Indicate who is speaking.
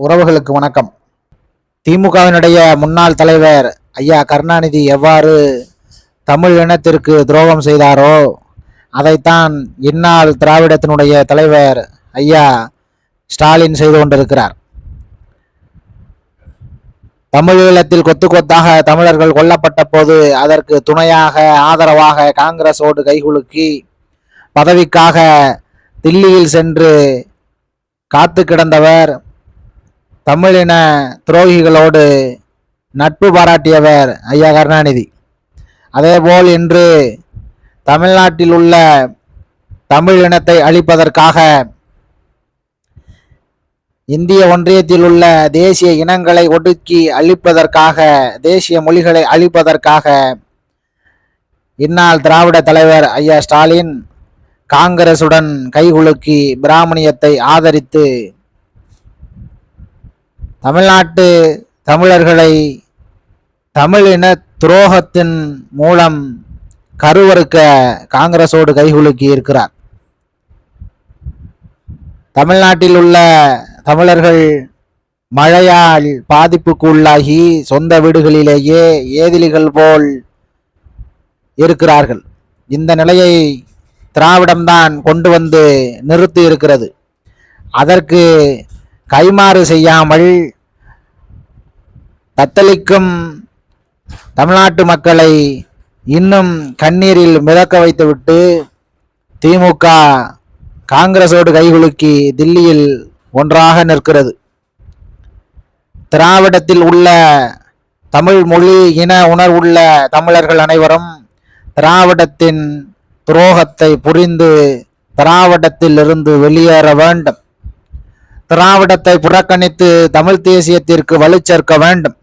Speaker 1: உறவுகளுக்கு வணக்கம். திமுகவினுடைய முன்னாள் தலைவர் ஐயா கருணாநிதி எவ்வாறு தமிழ் இனத்திற்கு துரோகம் செய்தாரோ அதைத்தான் இந்நாள் திராவிடத்தினுடைய தலைவர் ஐயா ஸ்டாலின் செய்து கொண்டிருக்கிறார். தமிழீழத்தில் கொத்து கொத்தாக தமிழர்கள் கொல்லப்பட்ட போது அதற்கு துணையாக ஆதரவாக காங்கிரஸோடு கைகுலுக்கி பதவிக்காக தில்லியில் சென்று காத்து கிடந்தவர் தமிழின துரோகிகளோடு நட்பு பாராட்டியவர் ஐயா கருணாநிதி. அதேபோல் இன்று தமிழ்நாட்டில் உள்ள தமிழ் இனத்தை அழிப்பதற்காக இந்திய ஒன்றியத்தில் உள்ள தேசிய இனங்களை ஒடுக்கி அழிப்பதற்காக தேசிய மொழிகளை அழிப்பதற்காக இந்நாள் திராவிட தலைவர் ஐயா ஸ்டாலின் காங்கிரசுடன் கைகுலுக்கி பிராமணியத்தை ஆதரித்து தமிழ்நாட்டு தமிழர்களை தமிழின துரோகத்தின் மூலம் கருவறுக்க காங்கிரஸோடு கைகுலுக்கி இருக்கிறார். தமிழ்நாட்டில் உள்ள தமிழர்கள் மழையால் பாதிப்புக்கு உள்ளாகி சொந்த வீடுகளிலேயே ஏதிலிகள் போல் இருக்கிறார்கள். இந்த நிலையை திராவிடம்தான் கொண்டு வந்து நிறுத்தி இருக்கிறது. அதற்கு கைமாறு செய்யாமல் தத்தளிக்கும் தமிழ்நாட்டு மக்களை இன்னும் கண்ணீரில் மிதக்க வைத்துவிட்டு திமுக காங்கிரஸோடு கைகுலுக்கி தில்லியில் ஒன்றாக நிற்கிறது. திராவிடத்தில் உள்ள தமிழ் மொழி இன உணர்வுள்ள தமிழர்கள் அனைவரும் திராவிடத்தின் துரோகத்தை புரிந்து திராவிடத்தில் இருந்து வெளியேற வேண்டும். திராவிடத்தை புறக்கணித்து தமிழ் தேசியத்திற்கு வலு சேர்க்க வேண்டும்.